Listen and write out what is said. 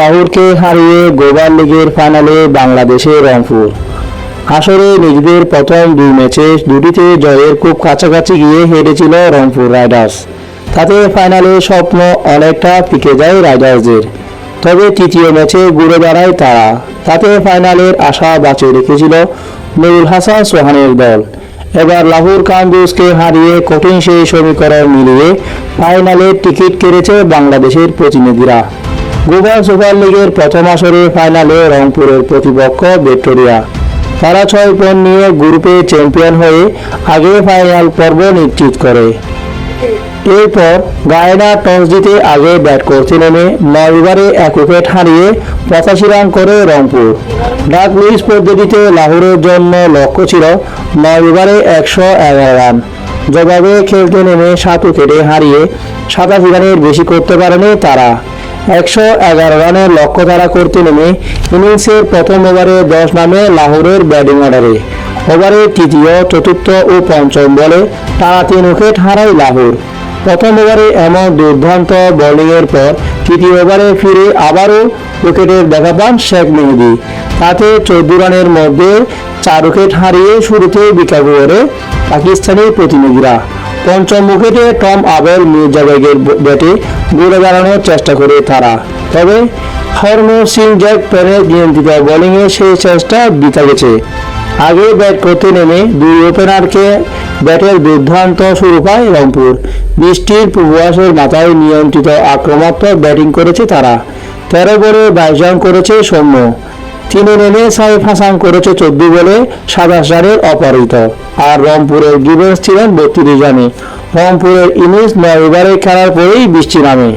লাহোরকে হারিয়ে গোবার লিগের ফাইনালে বাংলাদেশে রংপুর। আসরে নিজেদের প্রথম দুই ম্যাচে দুটিতে জয়ের খুব কাছাকাছি গিয়ে হেরেছিল রংপুর রাইডার্স। তাতে ফাইনালে স্বপ্ন অনেকটা পিকে যায় রাইডার্সদের। তবে তৃতীয় ম্যাচে ঘুরে দাঁড়ায় তারা। তাতে ফাইনালের আশা বাঁচিয়ে রেখেছিল নুরুল হাসান সোহানের দল। এবার লাহোর কান্দুসকে হারিয়ে কঠিন সেই সমীকরণ মিলিয়ে ফাইনালে টিকিট কেড়েছে বাংলাদেশের প্রতিনিধিরা। গোবা সুপার লিগের প্রথম আসরে ফাইনালে রংপুরের প্রতিপক্ষ ভিক্টোরিয়া। তারা ছয় পয়েন্ট নিয়ে গ্রুপে চ্যাম্পিয়ন হয়ে আগে ফাইনাল পর্ব নিশ্চিত করে। এরপর গায়না টস জিতে আগে ব্যাট করতে নেমে নয় ওভারে এক উইকেট হারিয়ে পঁচাশি রান করে রংপুর। ডাক পদ্ধতিতে লাহোরের জন্য লক্ষ্য ছিল নয় ওভারে একশো এগারো রান জবাবে খেলতে নেমে সাত উইকেটে হারিয়ে সাতাশি রানের বেশি করতে পারেনি তারা। একশো এগারো রানের লক্ষ্য ধারা করতে নেমে ইনিংসের প্রথম ওভারে দশ নামে লাহোরের ব্যাটিং অর্ডারে। ওভারে তৃতীয়, চতুর্থ ও পঞ্চম বলে তারা তিন উইকেট হারায় লাহোর। প্রথম ওভারে এমন দুর্দান্ত বোলিংয়ের পর তৃতীয় ওভারে ফিরে আবারও উইকেটের দেখা পান শেখ মেহেদি। তাতে চোদ্দ রানের মধ্যে চার উইকেট হারিয়ে শুরুতে বিকাশ ওভারে পাকিস্তানি প্রতিনিধিরা। পঞ্চম উইকেটে টম আবেল মির্জা বেগের ব্যাটে ঘুরে দাঁড়ানোর চেষ্টা করে তারা। তবে হরমোর সিং জ্যাক প্যানের নিয়ন্ত্রিত বোলিংয়ে সেই চেষ্টা বিতা গেছে। আগে ব্যাট করতে নেমে দুই ওপেনারকে ব্যাটের দুর্দান্ত শুরু পায় রংপুর। বৃষ্টির পূর্বাসের মাথায় নিয়ন্ত্রিত আক্রমণাত্মক ব্যাটিং করেছে তারা। তেরো বলে বাইশ রান করেছে সৌম্য। তিনি নেমে সাই ফাঁসান করেছে চোদ্দ বলে সাতাশ রানের অপারিত আর রংপুরের গিভেন্স ছিলেন বত্রিশ রানে। রংপুরের ইনিংস নয় ওভারে খেলার পরেই বৃষ্টি নামে।